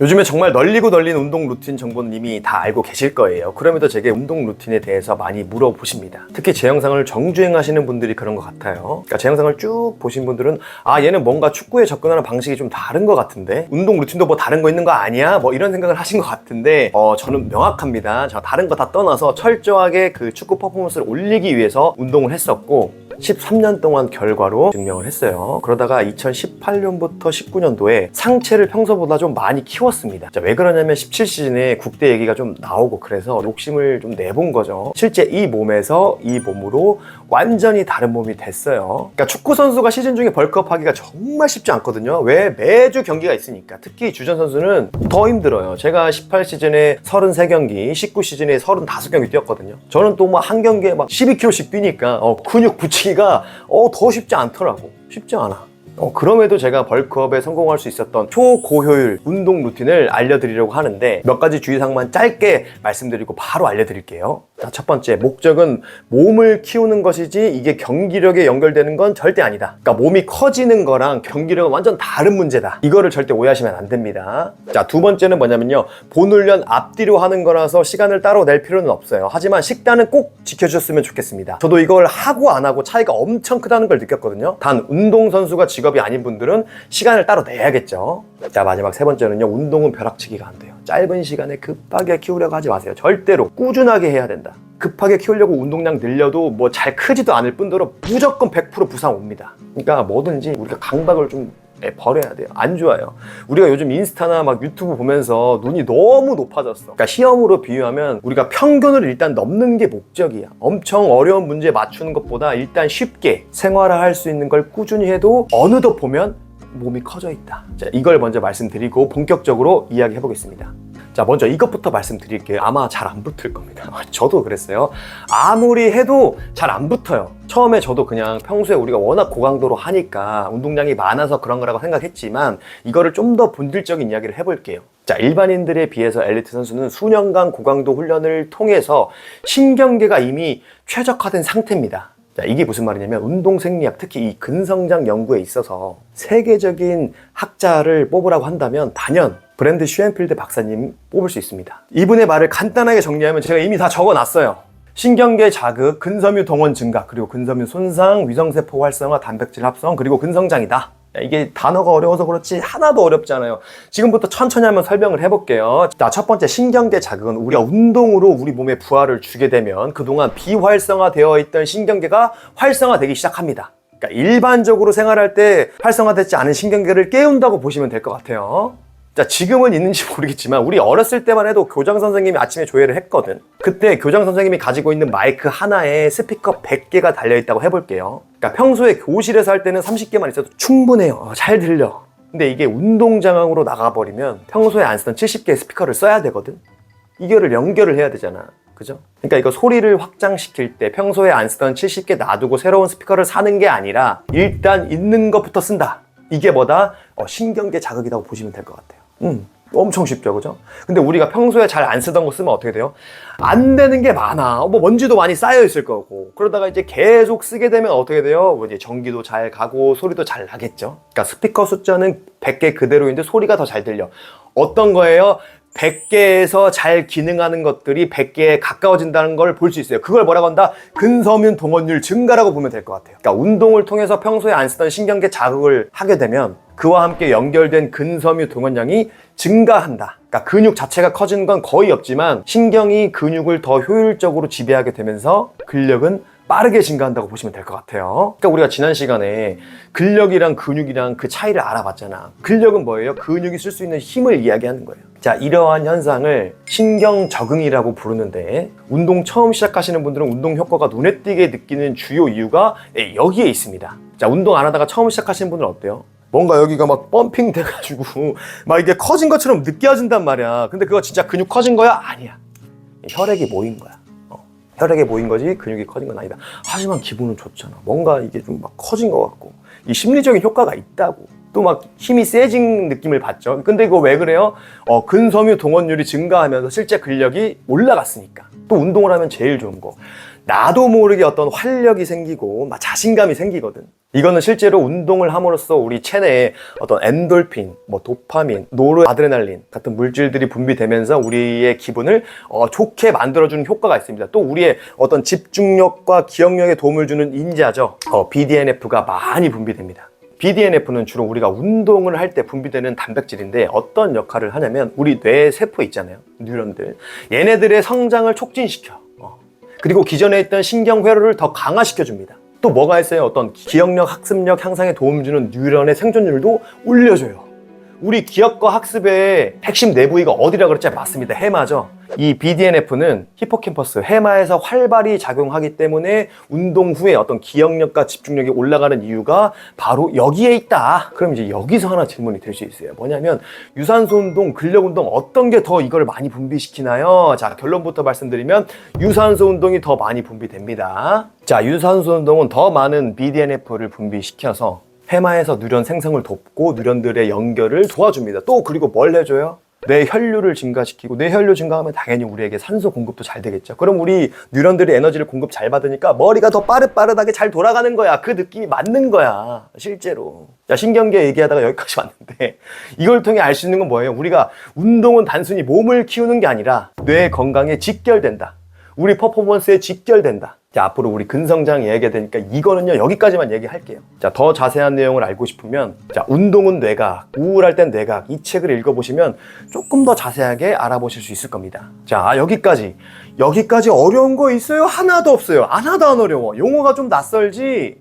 요즘에 정말 널리고 널린 운동 루틴 정보는 이미 다 알고 계실 거예요. 그럼에도 제게 운동 루틴에 대해서 많이 물어보십니다. 특히 제 영상을 정주행 하시는 분들이 그런 것 같아요. 그러니까 제 영상을 쭉 보신 분들은 아 얘는 뭔가 축구에 접근하는 방식이 좀 다른 것 같은데 운동 루틴도 뭐 다른 거 있는 거 아니야? 뭐 이런 생각을 하신 것 같은데 어 저는 명확합니다. 저 다른 거 다 떠나서 철저하게 그 축구 퍼포먼스를 올리기 위해서 운동을 했었고 13년 동안 결과로 증명을 했어요. 그러다가 2018년부터 19년도에 상체를 평소보다 좀 많이 키웠습니다. 자, 왜 그러냐면 17시즌에 국대 얘기가 좀 나오고 그래서 욕심을 좀 내본 거죠. 실제 이 몸에서 이 몸으로 완전히 다른 몸이 됐어요. 그러니까 축구 선수가 시즌 중에 벌크업 하기가 정말 쉽지 않거든요. 왜? 매주 경기가 있으니까. 특히 주전 선수는 더 힘들어요. 제가 18 시즌에 33경기, 19 시즌에 35경기 뛰었거든요. 저는 또 뭐 한 경기에 막 12kg씩 뛰니까 어, 근육 붙이기 가 어, 더 쉽지 않더라고. 쉽지 않아. 어, 그럼에도 제가 벌크업에 성공할 수 있었던 초고효율 운동 루틴을 알려드리려고 하는데 몇 가지 주의사항만 짧게 말씀드리고 바로 알려드릴게요. 자, 첫 번째, 목적은 몸을 키우는 것이지 이게 경기력에 연결되는 건 절대 아니다. 그러니까 몸이 커지는 거랑 경기력은 완전 다른 문제다. 이거를 절대 오해하시면 안 됩니다. 자, 두 번째는 뭐냐면요. 본훈련 앞뒤로 하는 거라서 시간을 따로 낼 필요는 없어요. 하지만 식단은 꼭 지켜주셨으면 좋겠습니다. 저도 이걸 하고 안 하고 차이가 엄청 크다는 걸 느꼈거든요. 단 운동선수가 직업이 아닌 분들은 시간을 따로 내야겠죠. 자, 마지막 세 번째는요. 운동은 벼락치기가 안 돼요. 짧은 시간에 급하게 키우려고 하지 마세요. 절대로 꾸준하게 해야 된다. 급하게 키우려고 운동량 늘려도 뭐 잘 크지도 않을 뿐더러 무조건 100% 부상 옵니다. 그러니까 뭐든지 우리가 강박을 좀 네, 버려야 돼요. 안 좋아요. 우리가 요즘 인스타나 막 유튜브 보면서 눈이 너무 높아졌어. 그러니까 시험으로 비유하면 우리가 평균을 일단 넘는 게 목적이야. 엄청 어려운 문제 맞추는 것보다 일단 쉽게 생활화할 수 있는 걸 꾸준히 해도 어느덧 보면 몸이 커져 있다. 자, 이걸 먼저 말씀드리고 본격적으로 이야기해 보겠습니다. 자, 먼저 이것부터 말씀드릴게요. 아마 잘 안 붙을 겁니다. 저도 그랬어요. 아무리 해도 잘 안 붙어요. 처음에 저도 그냥 평소에 우리가 워낙 고강도로 하니까 운동량이 많아서 그런 거라고 생각했지만 이거를 좀 더 본질적인 이야기를 해볼게요. 자, 일반인들에 비해서 엘리트 선수는 수년간 고강도 훈련을 통해서 신경계가 이미 최적화된 상태입니다. 자, 이게 무슨 말이냐면 운동 생리학, 특히 이 근성장 연구에 있어서 세계적인 학자를 뽑으라고 한다면 단연 브랜드 슈엔필드 박사님 뽑을 수 있습니다. 이분의 말을 간단하게 정리하면 제가 이미 다 적어 놨어요. 신경계 자극, 근섬유 동원 증가, 그리고 근섬유 손상, 위성세포 활성화, 단백질 합성, 그리고 근성장이다. 야, 이게 단어가 어려워서 그렇지 하나도 어렵지 않아요. 지금부터 천천히 한번 설명을 해볼게요. 자, 첫 번째 신경계 자극은 우리가 운동으로 우리 몸에 부하를 주게 되면 그동안 비활성화되어 있던 신경계가 활성화되기 시작합니다. 그러니까 일반적으로 생활할 때 활성화되지 않은 신경계를 깨운다고 보시면 될 것 같아요. 자, 지금은 있는지 모르겠지만 우리 어렸을 때만 해도 교장 선생님이 아침에 조회를 했거든. 그때 교장 선생님이 가지고 있는 마이크 하나에 스피커 100개가 달려 있다고 해 볼게요. 그러니까 평소에 교실에서 할 때는 30개만 있어도 충분해요. 어, 잘 들려. 근데 이게 운동장으로 나가버리면 평소에 안 쓰던 70개의 스피커를 써야 되거든. 이거를 연결을 해야 되잖아. 그죠? 그러니까 이거 소리를 확장시킬 때 평소에 안 쓰던 70개 놔두고 새로운 스피커를 사는 게 아니라 일단 있는 것부터 쓴다. 이게 뭐다? 어, 신경계 자극이라고 보시면 될 것 같아요. 음, 엄청 쉽죠, 그죠? 근데 우리가 평소에 잘 안 쓰던 거 쓰면 어떻게 돼요? 안 되는 게 많아. 뭐 먼지도 많이 쌓여 있을 거고. 그러다가 이제 계속 쓰게 되면 어떻게 돼요? 뭐 이제 전기도 잘 가고 소리도 잘 나겠죠. 그러니까 스피커 숫자는 100개 그대로인데 소리가 더 잘 들려. 어떤 거예요? 100개에서 잘 기능하는 것들이 100개에 가까워진다는 걸 볼 수 있어요. 그걸 뭐라고 한다? 근섬유 동원율 증가라고 보면 될 것 같아요. 그러니까 운동을 통해서 평소에 안 쓰던 신경계 자극을 하게 되면 그와 함께 연결된 근섬유 동원량이 증가한다. 그러니까 근육 자체가 커지는 건 거의 없지만 신경이 근육을 더 효율적으로 지배하게 되면서 근력은 빠르게 증가한다고 보시면 될 것 같아요. 그러니까 우리가 지난 시간에 근력이랑 근육이랑 그 차이를 알아봤잖아. 근력은 뭐예요? 근육이 쓸 수 있는 힘을 이야기하는 거예요. 자, 이러한 현상을 신경 적응이라고 부르는데 운동 처음 시작하시는 분들은 운동 효과가 눈에 띄게 느끼는 주요 이유가 예, 여기에 있습니다. 자, 운동 안 하다가 처음 시작하시는 분들은 어때요? 뭔가 여기가 막 펌핑 돼가지고 막 이게 커진 것처럼 느껴진단 말이야. 근데 그거 진짜 근육 커진 거야? 아니야. 혈액이 모인 거야. 어. 혈액이 모인 거지 근육이 커진 건 아니다. 하지만 기분은 좋잖아. 뭔가 이게 좀 막 커진 것 같고 이 심리적인 효과가 있다고. 또 막 힘이 세진 느낌을 받죠. 근데 이거 왜 그래요? 어, 근섬유 동원율이 증가하면서 실제 근력이 올라갔으니까. 또 운동을 하면 제일 좋은 거. 나도 모르게 어떤 활력이 생기고 막 자신감이 생기거든. 이거는 실제로 운동을 함으로써 우리 체내에 어떤 엔돌핀, 뭐 도파민, 노르아드레날린 같은 물질들이 분비되면서 우리의 기분을 어, 좋게 만들어주는 효과가 있습니다. 또 우리의 어떤 집중력과 기억력에 도움을 주는 인자죠. 어, BDNF가 많이 분비됩니다. BDNF는 주로 우리가 운동을 할 때 분비되는 단백질인데 어떤 역할을 하냐면 우리 뇌 세포 있잖아요. 뉴런들. 얘네들의 성장을 촉진시켜. 어. 그리고 기존에 있던 신경 회로를 더 강화시켜 줍니다. 또 뭐가 있어요? 어떤 기억력, 학습력 향상에 도움 주는 뉴런의 생존율도 올려줘요. 우리 기억과 학습의 핵심 내부위가 어디라 그랬지? 맞습니다. 해마죠. 이 BDNF는 히포캠퍼스, 해마에서 활발히 작용하기 때문에 운동 후에 어떤 기억력과 집중력이 올라가는 이유가 바로 여기에 있다. 그럼 이제 여기서 하나 질문이 될 수 있어요. 뭐냐면 유산소 운동, 근력 운동 어떤 게 더 이걸 많이 분비시키나요? 자, 결론부터 말씀드리면 유산소 운동이 더 많이 분비됩니다. 자, 유산소 운동은 더 많은 BDNF를 분비시켜서 해마에서 누런 생성을 돕고 누런들의 연결을 도와줍니다. 또 그리고 뭘 해줘요? 뇌 혈류를 증가시키고 뇌 혈류 증가하면 당연히 우리에게 산소 공급도 잘 되겠죠. 그럼 우리 뉴런들이 에너지를 공급 잘 받으니까 머리가 더 빠릇빠릇하게 잘 돌아가는 거야. 그 느낌이 맞는 거야. 실제로. 자, 신경계 얘기하다가 여기까지 왔는데 이걸 통해 알 수 있는 건 뭐예요? 우리가 운동은 단순히 몸을 키우는 게 아니라 뇌 건강에 직결된다. 우리 퍼포먼스에 직결된다. 자, 앞으로 우리 근성장 얘기해야 되니까 이거는요, 여기까지만 얘기할게요. 자, 더 자세한 내용을 알고 싶으면, 자, 운동은 뇌각, 우울할 땐 뇌각, 이 책을 읽어보시면 조금 더 자세하게 알아보실 수 있을 겁니다. 자, 여기까지. 여기까지 어려운 거 있어요? 하나도 없어요. 하나도 안 어려워. 용어가 좀 낯설지,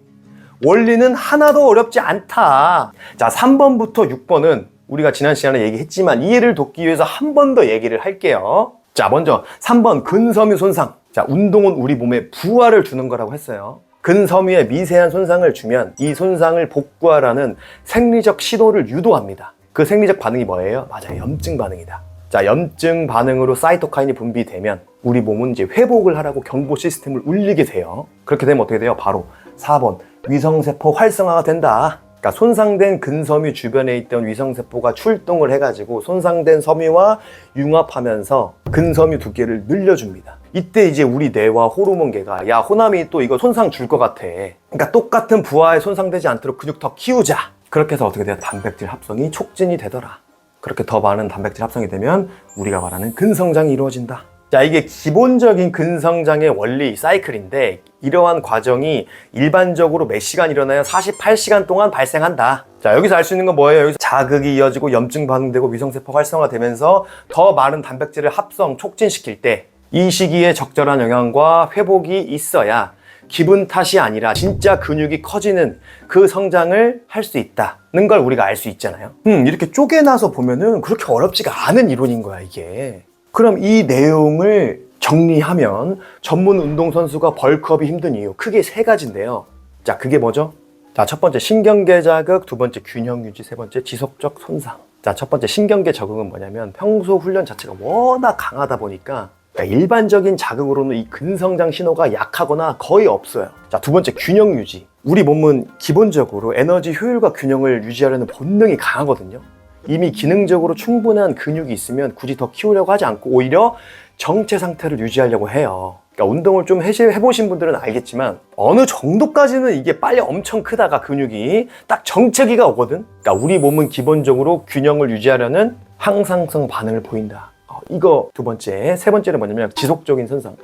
원리는 하나도 어렵지 않다. 자, 3번부터 6번은 우리가 지난 시간에 얘기했지만 이해를 돕기 위해서 한 번 더 얘기를 할게요. 자, 먼저 3번 근섬유 손상. 자, 운동은 우리 몸에 부하를 주는 거라고 했어요. 근섬유에 미세한 손상을 주면 이 손상을 복구하라는 생리적 시도를 유도합니다. 그 생리적 반응이 뭐예요? 맞아요. 염증 반응이다. 자, 염증 반응으로 사이토카인이 분비되면 우리 몸은 이제 회복을 하라고 경보 시스템을 울리게 돼요. 그렇게 되면 어떻게 돼요? 바로 4번 위성세포 활성화가 된다. 그러니까 손상된 근섬유 주변에 있던 위성세포가 출동을 해가지고 손상된 섬유와 융합하면서 근섬유 두께를 늘려줍니다. 이때 이제 우리 뇌와 호르몬계가 야 호남이 또 이거 손상 줄 것 같아. 그러니까 똑같은 부하에 손상되지 않도록 근육 더 키우자. 그렇게 해서 어떻게 돼요? 단백질 합성이 촉진이 되더라. 그렇게 더 많은 단백질 합성이 되면 우리가 말하는 근성장이 이루어진다. 자, 이게 기본적인 근성장의 원리 사이클인데 이러한 과정이 일반적으로 몇 시간 일어나요? 48시간 동안 발생한다. 자, 여기서 알 수 있는 건 뭐예요? 여기서 자극이 이어지고 염증 반응되고 위성세포 활성화되면서 더 많은 단백질을 합성, 촉진시킬 때 이 시기에 적절한 영양과 회복이 있어야 기분 탓이 아니라 진짜 근육이 커지는 그 성장을 할 수 있다는 걸 우리가 알 수 있잖아요. 음, 이렇게 쪼개놔서 보면은 그렇게 어렵지가 않은 이론인 거야, 이게. 그럼 이 내용을 정리하면 전문 운동선수가 벌크업이 힘든 이유 크게 세 가지인데요. 자, 그게 뭐죠? 자, 첫 번째 신경계 자극, 두 번째 균형 유지, 세 번째 지속적 손상. 자, 첫 번째 신경계 적응은 뭐냐면 평소 훈련 자체가 워낙 강하다 보니까 그러니까 일반적인 자극으로는 이 근성장 신호가 약하거나 거의 없어요. 자, 두 번째 균형 유지. 우리 몸은 기본적으로 에너지 효율과 균형을 유지하려는 본능이 강하거든요. 이미 기능적으로 충분한 근육이 있으면 굳이 더 키우려고 하지 않고 오히려 정체 상태를 유지하려고 해요. 그러니까 운동을 좀 해보신 분들은 알겠지만 어느 정도까지는 이게 빨리 엄청 크다가 근육이 딱 정체기가 오거든. 그러니까 우리 몸은 기본적으로 균형을 유지하려는 항상성 반응을 보인다. 어, 이거 두 번째, 세 번째는 뭐냐면 지속적인 손상.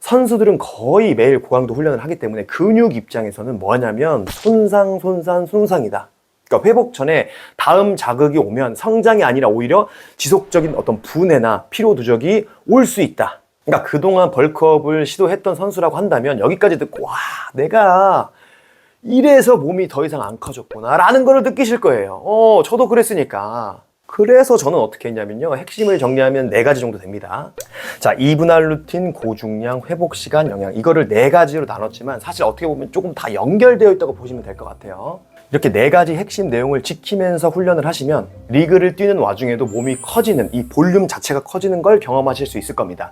선수들은 거의 매일 고강도 훈련을 하기 때문에 근육 입장에서는 뭐냐면 손상, 손상, 손상이다. 그러니까 회복 전에 다음 자극이 오면 성장이 아니라 오히려 지속적인 어떤 분해나 피로 누적이 올 수 있다. 그러니까 그동안 벌크업을 시도했던 선수라고 한다면 여기까지 듣고 와 내가 이래서 몸이 더 이상 안 커졌구나 라는 걸 느끼실 거예요. 어 저도 그랬으니까. 그래서 저는 어떻게 했냐면요. 핵심을 정리하면 네 가지 정도 됩니다. 자, 이분할 루틴, 고중량, 회복 시간, 영양. 이거를 네 가지로 나눴지만 사실 어떻게 보면 조금 다 연결되어 있다고 보시면 될 것 같아요. 이렇게 네 가지 핵심 내용을 지키면서 훈련을 하시면 리그를 뛰는 와중에도 몸이 커지는 이 볼륨 자체가 커지는 걸 경험하실 수 있을 겁니다.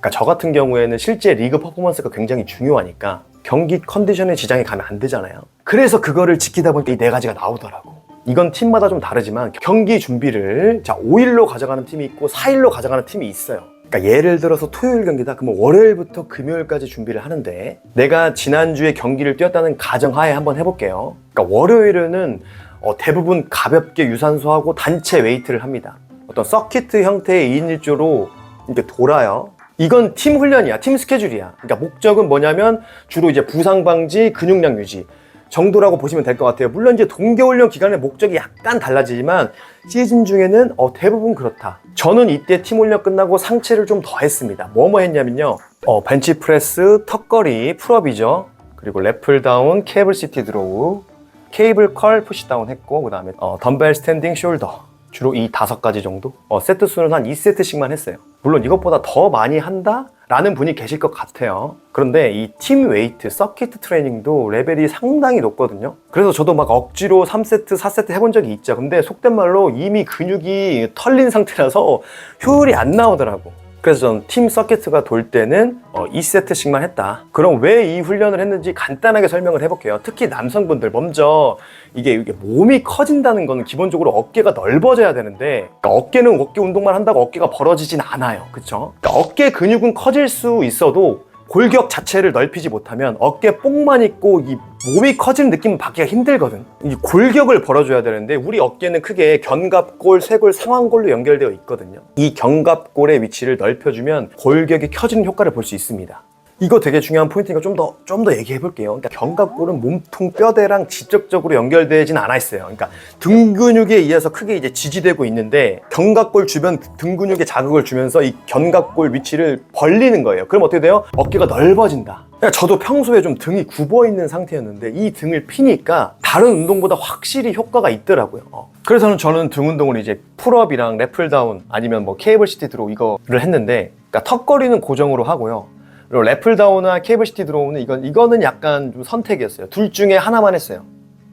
그러니까 저 같은 경우에는 실제 리그 퍼포먼스가 굉장히 중요하니까 경기 컨디션에 지장이 가면 안 되잖아요. 그래서 그거를 지키다 보니까 이 네 가지가 나오더라고. 이건 팀마다 좀 다르지만 경기 준비를 자 5일로 가져가는 팀이 있고 4일로 가져가는 팀이 있어요. 그러니까 예를 들어서 토요일 경기다. 그러면 월요일부터 금요일까지 준비를 하는데 내가 지난주에 경기를 뛰었다는 가정하에 한번 해볼게요. 그러니까 월요일에는 어, 대부분 가볍게 유산소하고 단체 웨이트를 합니다. 어떤 서키트 형태의 2인 1조로 이렇게 돌아요. 이건 팀 훈련이야. 팀 스케줄이야. 그러니까 목적은 뭐냐면 주로 이제 부상 방지, 근육량 유지 정도라고 보시면 될 것 같아요. 물론 이제 동계훈련 기간의 목적이 약간 달라지지만 시즌 중에는 어, 대부분 그렇다. 저는 이때 팀 훈련 끝나고 상체를 좀 더 했습니다. 뭐뭐 했냐면요. 어, 벤치프레스, 턱걸이, 풀업이죠. 그리고 래플 다운, 케이블 시티 드로우, 케이블 컬 푸시다운 했고 그 다음에 덤벨 스탠딩 숄더 주로 이 다섯 가지 정도 어, 세트 수는 한 2세트씩만 했어요 물론 이것보다 더 많이 한다? 라는 분이 계실 것 같아요. 그런데 이 팀 웨이트, 서킷 트레이닝도 레벨이 상당히 높거든요. 그래서 저도 막 억지로 3세트, 4세트 해본 적이 있죠. 근데 속된 말로 이미 근육이 털린 상태라서 효율이 안 나오더라고 그래서 저는 팀 서킷가 돌 때는 어, 2세트씩만 했다. 그럼 왜 이 훈련을 했는지 간단하게 설명을 해볼게요. 특히 남성분들 먼저 이게, 이게 몸이 커진다는 거는 기본적으로 어깨가 넓어져야 되는데 그러니까 어깨는 어깨 운동만 한다고 어깨가 벌어지진 않아요. 그쵸? 그러니까 어깨 근육은 커질 수 있어도 골격 자체를 넓히지 못하면 어깨 뽕만 있고 이 몸이 커지는 느낌은 받기가 힘들거든. 이 골격을 벌어줘야 되는데 우리 어깨는 크게 견갑골, 쇄골, 상완골로 연결되어 있거든요. 이 견갑골의 위치를 넓혀주면 골격이 켜지는 효과를 볼 수 있습니다. 이거 되게 중요한 포인트니까 좀 더 좀 더 얘기해 볼게요. 그러니까 견갑골은 몸통 뼈대랑 직접적으로 연결되진 않아 있어요. 그러니까 등 근육에 의해서 크게 이제 지지되고 있는데 견갑골 주변 등 근육에 자극을 주면서 이 견갑골 위치를 벌리는 거예요. 그럼 어떻게 돼요? 어깨가 넓어진다. 그러니까 저도 평소에 좀 등이 굽어 있는 상태였는데 이 등을 피니까 다른 운동보다 확실히 효과가 있더라고요. 어. 그래서는 저는 등 운동을 이제 풀업이랑 래플다운 아니면 뭐 케이블 시티 드로우 이거를 했는데 그러니까 턱걸이는 고정으로 하고요. 그리고 래플다운이나 케이블 시티 드로우는 이건 이거는 약간 좀 선택이었어요. 둘 중에 하나만 했어요.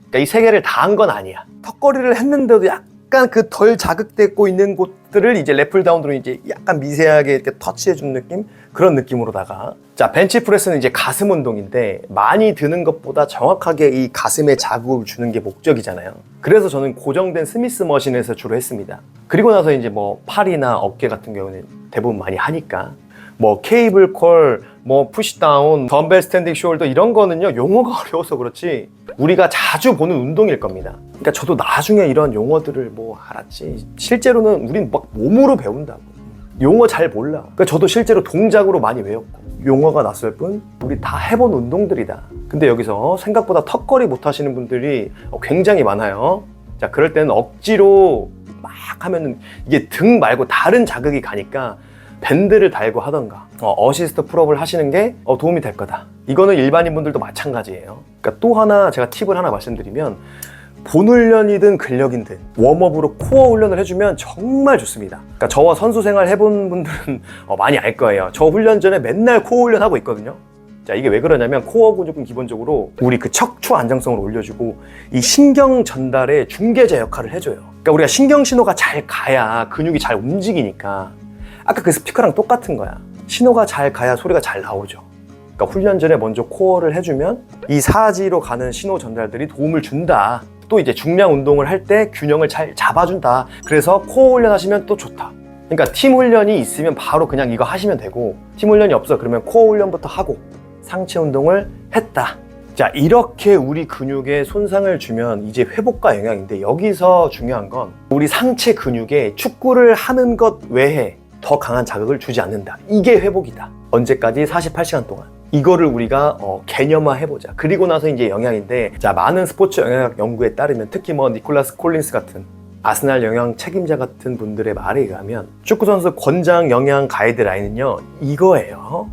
그러니까 이 세 개를 다 한 건 아니야. 턱걸이를 했는데도 약간 그 덜 자극되고 있는 곳들을 이제 래플다운으로 이제 약간 미세하게 이렇게 터치해준 느낌 그런 느낌으로다가 자 벤치 프레스는 이제 가슴 운동인데 많이 드는 것보다 정확하게 이 가슴에 자극을 주는 게 목적이잖아요. 그래서 저는 고정된 스미스 머신에서 주로 했습니다. 그리고 나서 이제 뭐 팔이나 어깨 같은 경우는 대부분 많이 하니까 뭐 케이블 콜, 뭐 푸시다운, 덤벨 스탠딩 숄더 이런 거는요 용어가 어려워서 그렇지 우리가 자주 보는 운동일 겁니다. 그러니까 저도 나중에 이런 용어들을 뭐 알았지. 실제로는 우린 막 몸으로 배운다고. 용어 잘 몰라. 그러니까 저도 실제로 동작으로 많이 외웠고 용어가 났을 뿐 우리 다 해본 운동들이다. 근데 여기서 생각보다 턱걸이 못 하시는 분들이 굉장히 많아요. 자 그럴 때는 억지로 막 하면은 이게 등 말고 다른 자극이 가니까 밴드를 달고 하던가 어, 시스트 풀업을 하시는 게 어, 도움이 될 거다. 이거는 일반인 분들도 마찬가지예요. 그러니까 또 하나 제가 팁을 하나 말씀드리면 본 훈련이든 근력이든 웜업으로 코어 훈련을 해주면 정말 좋습니다. 그러니까 저와 선수 생활 해본 분들은 어, 많이 알 거예요. 저 훈련 전에 맨날 코어 훈련 하고 있거든요. 자 이게 왜 그러냐면 코어 근육은 기본적으로 우리 그 척추 안정성을 올려주고 이 신경 전달의 중개자 역할을 해줘요. 그러니까 우리가 신경 신호가 잘 가야 근육이 잘 움직이니까 아까 그 스피커랑 똑같은 거야. 신호가 잘 가야 소리가 잘 나오죠. 그러니까 훈련 전에 먼저 코어를 해주면 이 사지로 가는 신호 전달들이 도움을 준다. 또 이제 중량 운동을 할 때 균형을 잘 잡아준다. 그래서 코어 훈련 하시면 또 좋다. 그러니까 팀 훈련이 있으면 바로 그냥 이거 하시면 되고 팀 훈련이 없어 그러면 코어 훈련부터 하고 상체 운동을 했다. 자 이렇게 우리 근육에 손상을 주면 이제 회복과 영향인데 여기서 중요한 건 우리 상체 근육에 축구를 하는 것 외에 더 강한 자극을 주지 않는다. 이게 회복이다. 언제까지? 48시간 동안. 이거를 우리가 어, 개념화 해보자. 그리고 나서 이제 영향인데, 자, 많은 스포츠 영향학 연구에 따르면 특히 뭐 니콜라스 콜린스 같은 아스날 영양 책임자 같은 분들의 말에 의하면 축구선수 권장 영양 가이드라인은요, 이거예요.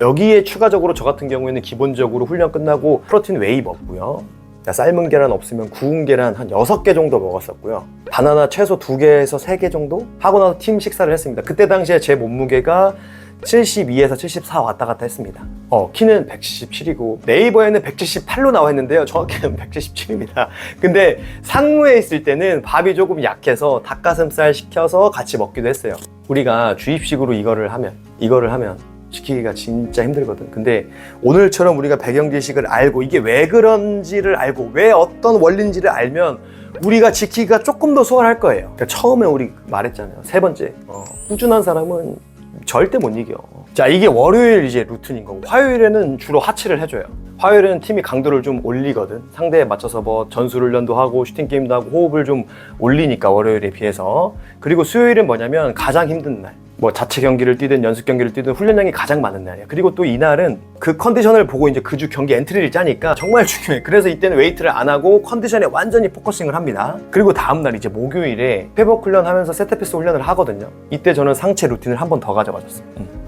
여기에 추가적으로 저 같은 경우에는 기본적으로 훈련 끝나고 프로틴 웨이 먹고요. 자, 삶은 계란 없으면 구운 계란 한 6개 정도 먹었었고요. 바나나 최소 2개에서 3개 정도 하고 나서 팀 식사를 했습니다. 그때 당시에 제 몸무게가 72에서 74 왔다 갔다 했습니다. 어, 키는 177이고 네이버에는 178로 나와 있는데요. 정확히는 177입니다. 근데 상무에 있을 때는 밥이 조금 약해서 닭가슴살 시켜서 같이 먹기도 했어요. 우리가 주입식으로 이거를 하면 이거를 하면 지키기가 진짜 힘들거든. 근데 오늘처럼 우리가 배경 지식을 알고 이게 왜 그런지를 알고 왜 어떤 원리인지를 알면 우리가 지키기가 조금 더 수월할 거예요. 그러니까 처음에 우리 말했잖아요. 세 번째, 어, 꾸준한 사람은 절대 못 이겨. 자, 이게 월요일 이제 루틴인 거고, 화요일에는 주로 하체를 해줘요. 화요일에는 팀이 강도를 좀 올리거든. 상대에 맞춰서 뭐 전술훈련도 하고, 슈팅 게임도 하고, 호흡을 좀 올리니까, 월요일에 비해서. 그리고 수요일은 뭐냐면 가장 힘든 날. 뭐 자체 경기를 뛰든 연습 경기를 뛰든 훈련량이 가장 많은 날이야. 그리고 또 이날은 그 컨디션을 보고 이제 그 주 경기 엔트리를 짜니까 정말 중요해. 그래서 이때는 웨이트를 안 하고 컨디션에 완전히 포커싱을 합니다. 그리고 다음 날 이제 목요일에 회복 훈련 하면서 세트피스 훈련을 하거든요. 이때 저는 상체 루틴을 한 번 더 가져가졌어요.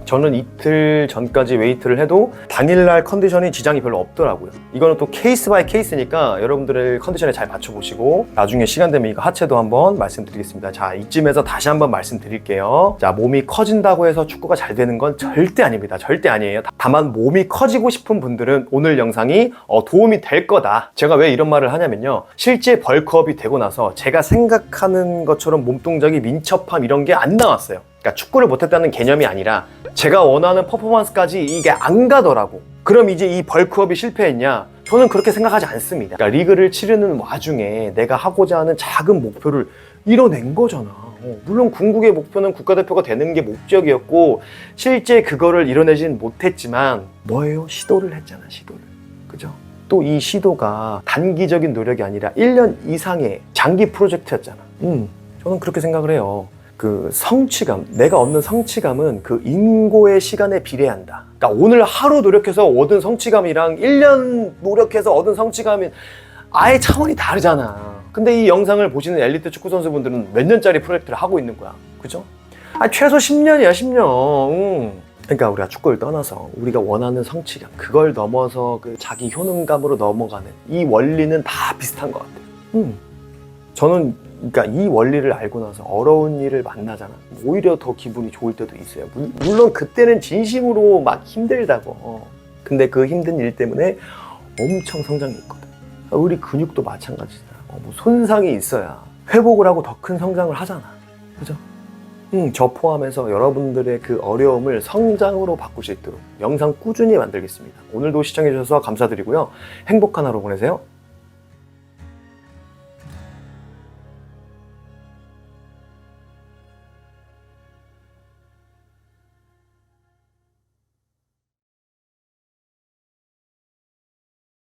저는 이틀 전까지 웨이트를 해도 당일날 컨디션이 지장이 별로 없더라고요. 이거는 또 케이스 바이 케이스니까 여러분들의 컨디션에 잘 맞춰보시고 나중에 시간 되면 이거 하체도 한번 말씀드리겠습니다. 자, 이쯤에서 다시 한번 말씀드릴게요. 자, 몸이 커진다고 해서 축구가 잘 되는 건 절대 아닙니다. 절대 아니에요. 다만 몸이 커지고 싶은 분들은 오늘 영상이 어, 도움이 될 거다. 제가 왜 이런 말을 하냐면요. 실제 벌크업이 되고 나서 제가 생각하는 것처럼 몸 동작이 민첩함 이런 게 안 나왔어요. 그러니까 축구를 못했다는 개념이 아니라 제가 원하는 퍼포먼스까지 이게 안 가더라고. 그럼 이제 이 벌크업이 실패했냐? 저는 그렇게 생각하지 않습니다. 그러니까 리그를 치르는 와중에 내가 하고자 하는 작은 목표를 이뤄낸 거잖아. 어, 물론 궁극의 목표는 국가대표가 되는 게 목적이었고 실제 그거를 이뤄내진 못했지만 뭐예요? 시도를 했잖아, 시도를. 그죠? 또 이 시도가 단기적인 노력이 아니라 1년 이상의 장기 프로젝트였잖아. 음, 저는 그렇게 생각을 해요. 그 성취감, 내가 얻는 성취감은 그 인고의 시간에 비례한다. 그러니까 오늘 하루 노력해서 얻은 성취감이랑 1년 노력해서 얻은 성취감이 아예 차원이 다르잖아. 근데 이 영상을 보시는 엘리트 축구 선수분들은 몇 년짜리 프로젝트를 하고 있는 거야. 그죠? 아, 최소 10년이야, 10년. 응. 그러니까 우리가 축구를 떠나서 우리가 원하는 성취감, 그걸 넘어서 그 자기 효능감으로 넘어가는 이 원리는 다 비슷한 것 같아요. 음. 저는 그러니까 이 원리를 알고 나서 어려운 일을 만나잖아. 오히려 더 기분이 좋을 때도 있어요. 물- 물론 그때는 진심으로 막 힘들다고. 어. 근데 그 힘든 일 때문에 엄청 성장이 있거든. 우리 근육도 마찬가지잖아. 어, 뭐 손상이 있어야 회복을 하고 더 큰 성장을 하잖아. 그죠? 음, 저 포함해서 여러분들의 그 어려움을 성장으로 바꿀 수 있도록 영상 꾸준히 만들겠습니다. 오늘도 시청해주셔서 감사드리고요. 행복한 하루 보내세요.